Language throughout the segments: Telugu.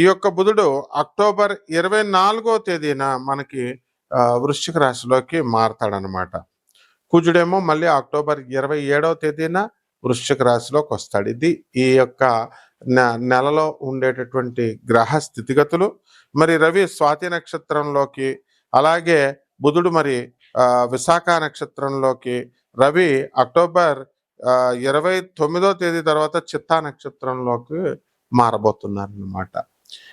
ఈ యొక్క బుధుడు అక్టోబర్ ఇరవై నాలుగో తేదీన మనకి వృశ్చిక రాశిలోకి మారతాడనమాట కుజుడేమో మళ్ళీ అక్టోబర్ ఇరవై ఏడవ తేదీన వృశ్చిక రాశిలోకి వస్తాడు. ఇది ఈ యొక్క నెలలో ఉండేటటువంటి గ్రహ స్థితిగతులు. మరి రవి స్వాతి నక్షత్రంలోకి అలాగే బుధుడు మరి విశాఖ నక్షత్రంలోకి రవి అక్టోబర్ ఇరవై తొమ్మిదో తేదీ తర్వాత చిత్తా నక్షత్రంలోకి మారబోతున్నారన్నమాట.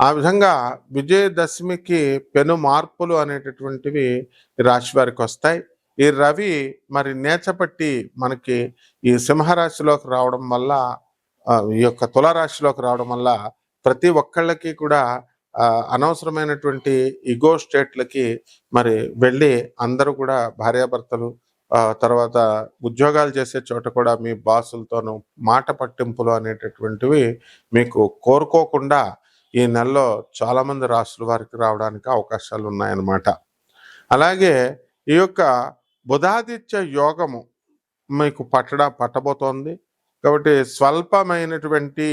ఆ విధంగా విజయదశమికి పెను మార్పులు అనేటటువంటివి రాశి వారికి వస్తాయి. ఈ రవి మరి నేచపట్టి మనకి ఈ సింహరాశిలోకి రావడం వల్ల ఈ యొక్క తులరాశిలోకి రావడం వల్ల ప్రతి ఒక్కళ్ళకి కూడా అనవసరమైనటువంటి ఇగో స్టేట్లకి మరి వెళ్ళి అందరూ కూడా భార్యాభర్తలు తర్వాత ఉద్యోగాలు చేసే చోట కూడా మీ బాసులతోనూ మాట పట్టింపులు అనేటటువంటివి మీకు కోరుకోకుండా ఈ నెలలో చాలామంది రాష్ట్రాల వారికి రావడానికి అవకాశాలు ఉన్నాయన్నమాట అలాగే ఈ యొక్క బుధాదిత్య యోగము మీకు పట్టడా పట్టబోతోంది. కాబట్టి స్వల్పమైనటువంటి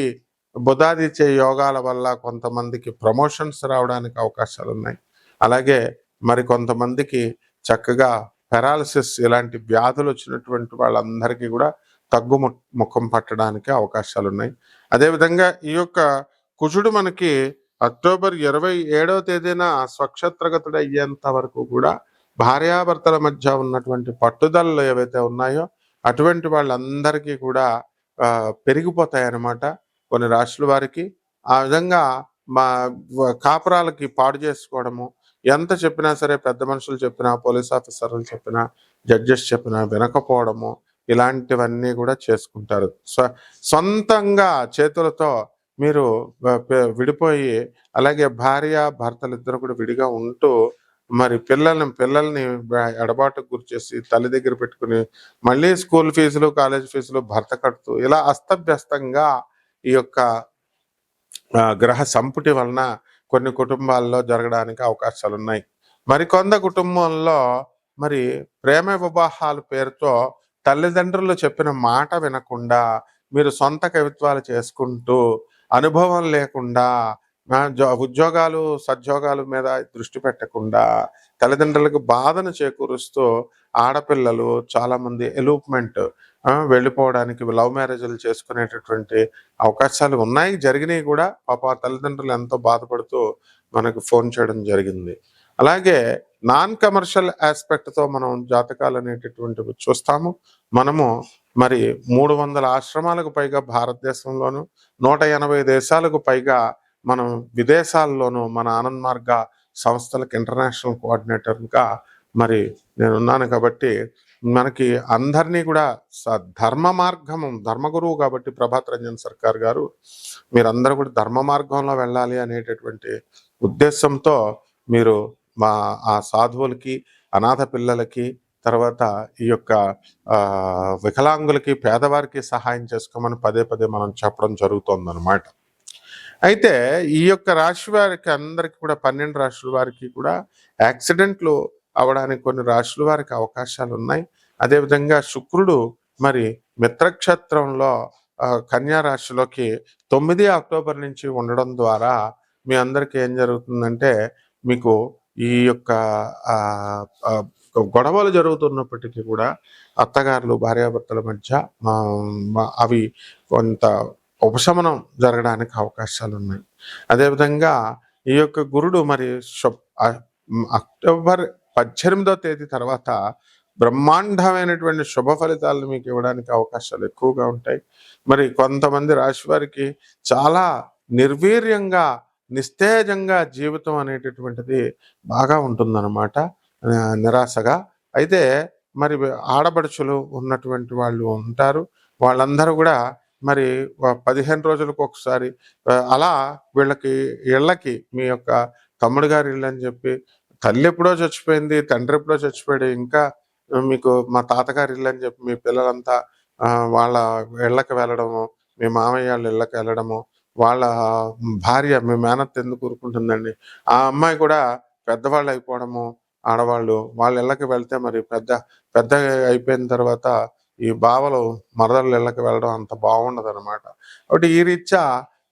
బుధాదిత్య యోగాల వల్ల కొంతమందికి ప్రమోషన్స్ రావడానికి అవకాశాలు ఉన్నాయి అలాగే మరి కొంతమందికి చక్కగా పెరాలసిస్ ఇలాంటి వ్యాధులు వచ్చినటువంటి వాళ్ళందరికీ కూడా తగ్గు ము- ముఖం పట్టడానికి అవకాశాలు ఉన్నాయి అదేవిధంగా ఈ యొక్క కుజుడు మనకి అక్టోబర్ ఇరవై ఏడవ తేదీన స్వక్షత్రగతుడు అయ్యేంత వరకు కూడా భార్యాభర్తల మధ్య ఉన్నటువంటి పట్టుదలలు ఏవైతే ఉన్నాయో అటువంటి వాళ్ళందరికీ కూడా పెరిగిపోతాయన్నమాట కొన్ని రాశుల వారికి. ఆ విధంగా మా కాపురాలకి పాడు చేసుకోవడము ఎంత చెప్పినా సరే పెద్ద మనుషులు చెప్పినా పోలీస్ ఆఫీసర్లు చెప్పినా జడ్జెస్ చెప్పినా వినకపోవడము ఇలాంటివన్నీ కూడా చేసుకుంటారు. సొంతంగా చేతులతో మీరు విడిపోయి అలాగే భార్య భర్తలు ఇద్దరు కూడా విడిగా ఉంటూ మరి పిల్లల్ని పిల్లల్ని ఎడబాటుకు గురిచేసి తల్లి దగ్గర పెట్టుకుని మళ్ళీ స్కూల్ ఫీజులు కాలేజ్ ఫీజులు భర్త కడుతూ ఇలా అస్తవ్యస్తంగా ఈ యొక్క గ్రహ సంపుటి వలన కొన్ని కుటుంబాల్లో జరగడానికి అవకాశాలు ఉన్నాయి మరికొంద కుటుంబంలో మరి ప్రేమ వివాహాల పేరుతో తల్లిదండ్రులు చెప్పిన మాట వినకుండా మీరు సొంత కవిత్వాలు చేసుకుంటూ అనుభవం లేకుండా జ- ఉద్యోగాలు సద్యోగాల మీద దృష్టి పెట్టకుండా తల్లిదండ్రులకు బాధను చేకూరుస్తూ ఆడపిల్లలు చాలామంది ఎలూప్మెంట్ వెళ్ళిపోవడానికి లవ్ మ్యారేజ్లు చేసుకునేటటువంటి అవకాశాలు ఉన్నాయి. జరిగినాయి కూడా పాప తల్లిదండ్రులు ఎంతో బాధపడుతూ మనకు ఫోన్ చేయడం జరిగింది. అలాగే నాన్ కమర్షియల్ ఆస్పెక్ట్తో మనం జాతకాలు అనేటటువంటివి చూస్తాము. మనము మరి మూడు వందల ఆశ్రమాలకు పైగా భారతదేశంలోను నూట ఎనభై దేశాలకు పైగా మనం విదేశాల్లోనూ మన ఆనంద్ మార్గ సంస్థలకు ఇంటర్నేషనల్ కోఆర్డినేటర్గా మరి నేను ఉన్నాను కాబట్టి మనకి అందరినీ కూడా స- ధర్మ మార్గం ధర్మగురువు కాబట్టి ప్రభాత్ రంజన్ సర్కార్ గారు మీరందరూ కూడా ధర్మ మార్గంలో వెళ్ళాలి అనేటటువంటి ఉద్దేశంతో మీరు మా ఆ సాధువులకి అనాథ పిల్లలకి తర్వాత ఈ యొక్క వికలాంగులకి పేదవారికి సహాయం చేసుకోమని పదే పదే మనం చెప్పడం జరుగుతుందన్నమాట. అయితే ఈ యొక్క రాశి వారికి అందరికి కూడా పన్నెండు రాశుల వారికి కూడా యాక్సిడెంట్లు అవడానికి కొన్ని రాశుల వారికి అవకాశాలు ఉన్నాయి అదేవిధంగా శుక్రుడు మరి మిత్రక్షేత్రంలో కన్యా రాశిలోకి తొమ్మిది అక్టోబర్ నుంచి ఉండడం ద్వారా మీ అందరికీ ఏం జరుగుతుందంటే మీకు ఈ యొక్క గొడవలు జరుగుతున్నప్పటికీ కూడా అత్తగారులు భార్యాభర్తల మధ్య అవి కొంత ఉపశమనం జరగడానికి అవకాశాలు ఉన్నాయి అదేవిధంగా ఈ యొక్క గురుడు మరి అక్టోబర్ పద్దెనిమిదో తేదీ తర్వాత బ్రహ్మాండమైనటువంటి శుభ ఫలితాలను మీకు ఇవ్వడానికి అవకాశాలు ఎక్కువగా ఉంటాయి. మరి కొంతమంది రాశి వారికి చాలా నిర్వీర్యంగా నిస్తేజంగా జీవితం అనేటటువంటిది బాగా ఉంటుందన్నమాట. నిరాశగా. అయితే మరి ఆడపడుచులు ఉన్నటువంటి వాళ్ళు ఉంటారు. వాళ్ళందరూ కూడా మరి పదిహేను రోజులకు ఒకసారి అలా వీళ్ళకి ఇళ్ళకి మీ యొక్క తమ్ముడు గారి ఇల్లు అని చెప్పి తల్లి ఎప్పుడో చచ్చిపోయింది తండ్రి ఎప్పుడో చచ్చిపోయాడు ఇంకా మీకు మా తాతగారి ఇల్లు అని చెప్పి మీ పిల్లలంతా వాళ్ళ ఇళ్ళకి వెళ్ళడము మీ మామయ్య వాళ్ళ ఇళ్ళకి వెళ్ళడము వాళ్ళ భార్య మీ మేనత్ ఎందుకు ఊరుకుంటుందండి? ఆ అమ్మాయి కూడా పెద్దవాళ్ళు అయిపోవడము ఆడవాళ్ళు వాళ్ళ ఇళ్ళకి వెళ్తే మరి పెద్ద పెద్ద అయిపోయిన తర్వాత ఈ బావలు మరదల ఇళ్ళకి వెళ్ళడం అంత బాగుండదు అనమాట కాబట్టి ఈ రీత్యా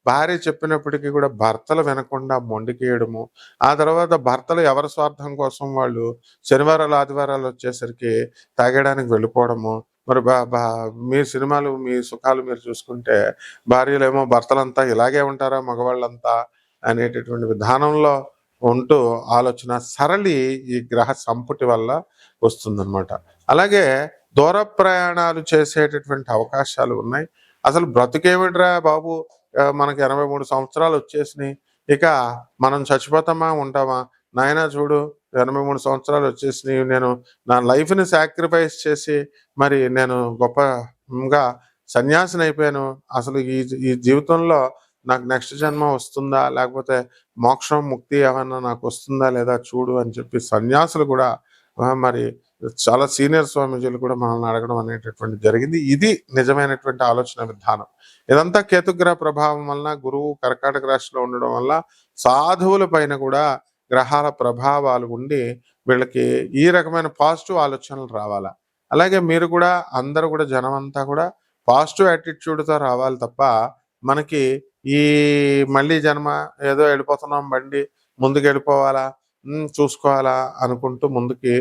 భార్య చెప్పినప్పటికీ కూడా భర్తలు వినకుండా మొండికేయడము ఆ తర్వాత భర్తలు ఎవరి స్వార్థం కోసం వాళ్ళు శనివారాలు ఆదివారాలు వచ్చేసరికి తాగడానికి వెళ్ళిపోవడము మరి బా బా మీ సినిమాలు మీ సుఖాలు మీరు చూసుకుంటే భార్యలేమో భర్తలంతా ఇలాగే ఉంటారా మగవాళ్ళంతా అనేటటువంటి విధానంలో ఉంటూ ఆలోచన సరళి ఈ గ్రహ సంపుటి వల్ల వస్తుందన్నమాట. అలాగే దూర ప్రయాణాలు చేసేటటువంటి అవకాశాలు ఉన్నాయి. అసలు బ్రతుకేమిట్రా బాబు? మనకి ఎనభై మూడు సంవత్సరాలు వచ్చేసినాయి. ఇక మనం చచ్చిపోతామా? ఉంటామా? నాయనా చూడు ఎనభై మూడు సంవత్సరాలు వచ్చేసినాయి. నేను నా లైఫ్ని సాక్రిఫైస్ చేసి మరి నేను గొప్పగా సన్యాసిని అయిపోయాను. అసలు ఈ ఈ జీవితంలో నాకు నెక్స్ట్ జన్మ వస్తుందా? లేకపోతే మోక్షం ముక్తి ఏమన్నా నాకు వస్తుందా లేదా చూడు అని చెప్పి సన్యాసులు కూడా మరి చాలా సీనియర్ స్వామీజీలు కూడా మనల్ని అడగడం అనేటటువంటి జరిగింది. ఇది నిజమైనటువంటి ఆలోచన విధానం. ఇదంతా కేతుగ్రహ ప్రభావం వలన గురువు కర్కాటక రాశిలో ఉండడం వల్ల సాధువుల పైన కూడా గ్రహాల ప్రభావాలు ఉండి వీళ్ళకి ఈ రకమైన పాజిటివ్ ఆలోచనలు రావాలా? అలాగే మీరు కూడా అందరూ కూడా జనం అంతా కూడా పాజిటివ్ యాటిట్యూడ్తో రావాలి తప్ప మనకి ఈ మళ్ళీ జన్మ ఏదో వెళ్ళిపోతున్నాం బండి ముందుకు వెళ్ళిపోవాలా చూసుకోవాలా అనుకుంటూ ముందుకి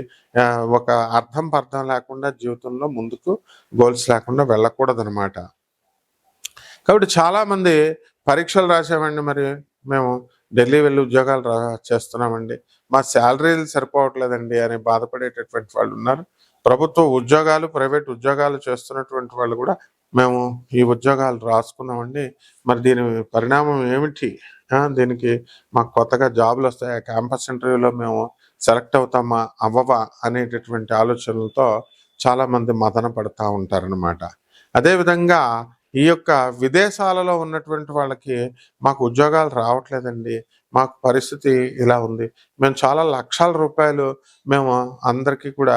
ఒక అర్థం పర్థం లేకుండా జీవితంలో ముందుకు గోల్స్ లేకుండా వెళ్ళకూడదు అనమాట కాబట్టి చాలామంది పరీక్షలు రాసామండి మరి. మేము ఢిల్లీ వెళ్ళి ఉద్యోగాలు రా చేస్తున్నామండి. మా శాలరీలు సరిపోవట్లేదండి అని బాధపడేటటువంటి వాళ్ళు ఉన్నారు. ప్రభుత్వ ఉద్యోగాలు ప్రైవేట్ ఉద్యోగాలు చేస్తున్నటువంటి వాళ్ళు కూడా మేము ఈ ఉద్యోగాలు రాసుకున్నామండి. మరి దీని పరిణామం ఏమిటి? దీనికి మాకు కొత్తగా జాబులు వస్తాయా? క్యాంపస్ ఇంటర్వ్యూలో మేము సెలెక్ట్ అవుతామా? అవ్వవా? అనేటటువంటి ఆలోచనలతో చాలామంది మదన పడుతూ ఉంటారనమాట అదేవిధంగా ఈ యొక్క విదేశాలలో ఉన్నటువంటి వాళ్ళకి మాకు ఉద్యోగాలు రావట్లేదండి. మాకు పరిస్థితి ఇలా ఉంది. మేము చాలా లక్షల రూపాయలు మేము అందరికీ కూడా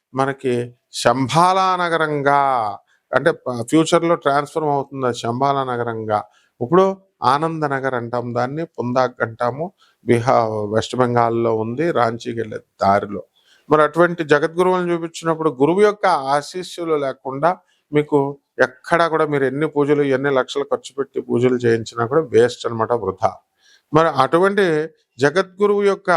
మనకి శంభాలా నగరంగా అంటే ఫ్యూచర్లో ట్రాన్స్ఫర్మ్ అవుతుంది శంభాలా నగరంగా. ఇప్పుడు ఆనంద నగర్ అంటాం దాన్ని పుందాక్ అంటాము బీహార్ వెస్ట్ బెంగాల్లో ఉంది రాంచీకి వెళ్ళే దారిలో. మరి అటువంటి జగద్గురువులను చూపించినప్పుడు గురువు యొక్క ఆశీస్సులు లేకుండా మీకు ఎక్కడా కూడా మీరు ఎన్ని పూజలు ఎన్ని లక్షలు ఖర్చు పెట్టి పూజలు చేయించినా కూడా వేస్ట్ అన్నమాట వృధా. మరి అటువంటి జగద్గురువు యొక్క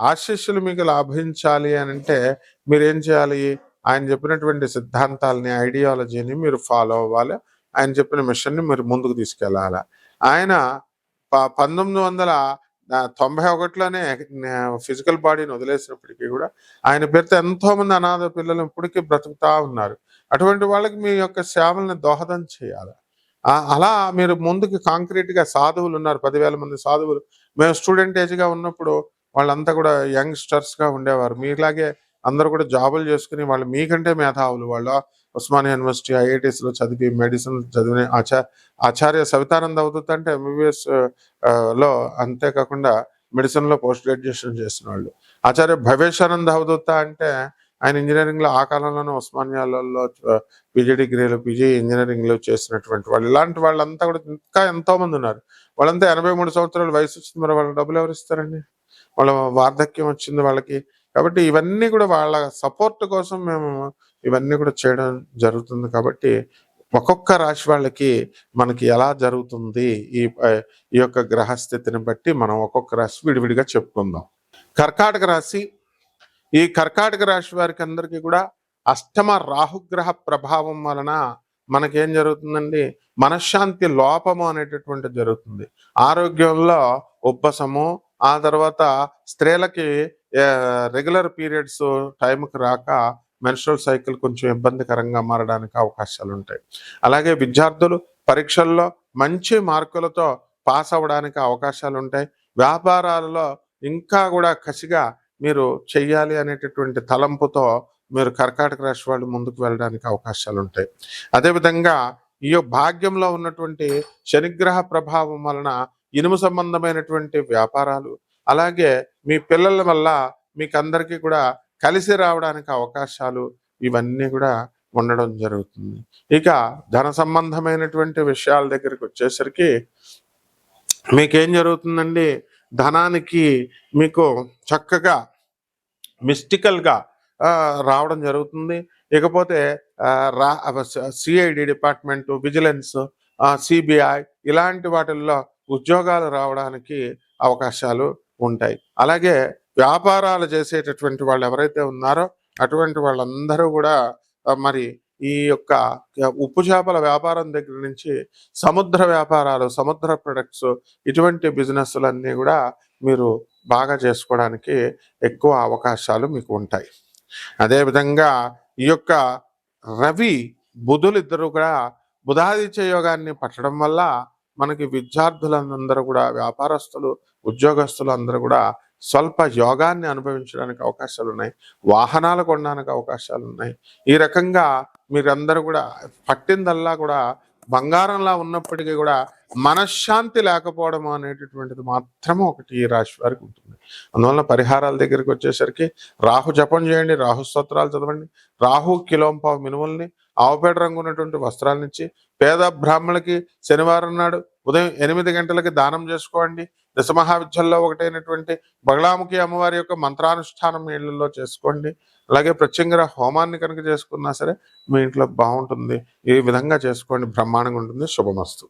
ఆశీస్సులు మీకు లాభించాలి అని అంటే మీరేం చేయాలి? ఆయన చెప్పినటువంటి సిద్ధాంతాలని ఐడియాలజీని మీరు ఫాలో అవ్వాలి. ఆయన చెప్పిన మిషన్ని మీరు ముందుకు తీసుకెళ్ళాలి. ఆయన ప- పంతొమ్మిది వందల తొంభై ఒకటిలోనే ఫిజికల్ బాడీని వదిలేసినప్పటికీ కూడా ఆయన పేరుతో ఎంతోమంది అనాథ పిల్లలు ఇప్పటికీ బ్రతుకుతా ఉన్నారు. అటువంటి వాళ్ళకి మీ యొక్క సేవల్ని దోహదం చేయాలి. అలా మీరు ముందుకు కాంక్రీట్గా సాధువులు ఉన్నారు. పదివేల మంది సాధువులు. మేము స్టూడెంట్ ఏజ్గా ఉన్నప్పుడు వాళ్ళంతా కూడా యంగ్స్టర్స్గా ఉండేవారు. మీలాగే అందరూ కూడా జాబులు చేసుకుని వాళ్ళు మీకంటే మేధావులు వాళ్ళు. ఉస్మానియా యూనివర్సిటీ ఐఐటీస్లో చదివి మెడిసిన్ చదివిన ఆచా ఆచార్య సవితానంద అవధూత్ అంటే ఎంబీబీఎస్లో అంతేకాకుండా మెడిసిన్లో పోస్ట్ గ్రాడ్యుయేషన్ చేసిన వాళ్ళు ఆచార్య భవేశానంద అవధూత అంటే ఆయన ఇంజనీరింగ్లో ఆ కాలంలోనే ఉస్మానియాలలో పీజీ డిగ్రీలు పీజీ ఇంజనీరింగ్లో చేసినటువంటి వాళ్ళు. ఇలాంటి వాళ్ళంతా కూడా ఇంకా ఎంతోమంది ఉన్నారు. వాళ్ళంతా ఎనభై మూడు సంవత్సరాల వయసు వచ్చింది. మరి వాళ్ళ డబ్బులు ఎవరు ఇస్తారండి? వాళ్ళ వార్ధక్యం వచ్చింది వాళ్ళకి. కాబట్టి ఇవన్నీ కూడా వాళ్ళ సపోర్ట్ కోసం మేము ఇవన్నీ కూడా చేయడం జరుగుతుంది. కాబట్టి ఒక్కొక్క రాశి వాళ్ళకి మనకి ఎలా జరుగుతుంది ఈ ఈ యొక్క గ్రహస్థితిని బట్టి మనం ఒక్కొక్క రాశి విడివిడిగా చెప్పుకుందాం. కర్కాటక రాశి ఈ కర్కాటక రాశి వారికి అందరికీ కూడా అష్టమ రాహుగ్రహ ప్రభావం వలన మనకేం జరుగుతుందండి? మనశ్శాంతి లోపము అనేటటువంటి జరుగుతుంది. ఆరోగ్యంలో ఉబ్బసము ఆ తర్వాత స్త్రీలకి రెగ్యులర్ పీరియడ్స్ టైంకి రాక మెన్స్ట్రల్ సైకిల్ కొంచెం ఇబ్బందికరంగా మారడానికి అవకాశాలు ఉంటాయి అలాగే విద్యార్థులు పరీక్షల్లో మంచి మార్కులతో పాస్ అవ్వడానికి అవకాశాలు ఉంటాయి వ్యాపారాలలో ఇంకా కూడా కసిగా మీరు చెయ్యాలి అనేటటువంటి తలంపుతో మీరు కర్కాటక రాశి వాళ్ళు ముందుకు వెళ్ళడానికి అవకాశాలు ఉంటాయి అదేవిధంగా ఈ భాగ్యంలో ఉన్నటువంటి శనిగ్రహ ప్రభావం వలన ఇనుము సంబంధమైనటువంటి వ్యాపారాలు అలాగే మీ పిల్లల వల్ల మీకు అందరికీ కూడా కలిసి రావడానికి అవకాశాలు ఇవన్నీ కూడా ఉండడం జరుగుతుంది. ఇక ధన సంబంధమైనటువంటి విషయాల దగ్గరికి వచ్చేసరికి మీకేం జరుగుతుందండి? ధనానికి మీకు చక్కగా మిస్టికల్గా రావడం జరుగుతుంది. ఇకపోతే రా సిఐడి డిపార్ట్మెంటు విజిలెన్స్ సిబిఐ ఇలాంటి వాటిల్లో ఉద్యోగాలు రావడానికి అవకాశాలు ఉంటాయి. అలాగే వ్యాపారాలు చేసేటటువంటి వాళ్ళు ఎవరైతే ఉన్నారో అటువంటి వాళ్ళందరూ కూడా మరి ఈ యొక్క ఉప్పు చేపల వ్యాపారం దగ్గర నుంచి సముద్ర వ్యాపారాలు సముద్ర ప్రొడక్ట్స్ ఇటువంటి బిజినెస్లన్నీ కూడా మీరు బాగా చేసుకోవడానికి ఎక్కువ అవకాశాలు మీకు ఉంటాయి. అదేవిధంగా ఈ యొక్క రవి బుధులు ఇద్దరు కూడా బుధాదిత్య యోగాన్ని పట్టడం వల్ల మనకి విద్యార్థులందరూ కూడా వ్యాపారస్తులు ఉద్యోగస్తులు అందరూ కూడా స్వల్ప యోగాన్ని అనుభవించడానికి అవకాశాలు ఉన్నాయి వాహనాలు కొనడానికి అవకాశాలు ఉన్నాయి ఈ రకంగా మీరందరూ కూడా పట్టిందల్లా కూడా బంగారంలా ఉన్నప్పటికీ కూడా మనశ్శాంతి లేకపోవడం అనేటటువంటిది మాత్రమే ఒకటి ఈ రాశి వారికి ఉంటుంది. అందువల్ల పరిహారాల దగ్గరికి వచ్చేసరికి రాహు జపం చేయండి రాహు స్తోత్రాలు చదవండి రాహు కిలోంపావు మినుముల్ని ఆవుపేట రంగు ఉన్నటువంటి వస్త్రాలనిచ్చి పేద బ్రాహ్మణులకి శనివారం నాడు ఉదయం ఎనిమిది గంటలకి దానం చేసుకోండి దశమహావిద్యల్లో ఒకటైనటువంటి బగళాముఖి అమ్మవారి యొక్క మంత్రానుష్ఠానం మీ ఇళ్ళలో చేసుకోండి. అలాగే ప్రత్యంగర హోమాన్ని కనుక చేసుకున్నా సరే మీ ఇంట్లో బాగుంటుంది. ఈ విధంగా చేసుకోండి. బ్రహ్మాండంగా ఉంటుంది. శుభమస్తు.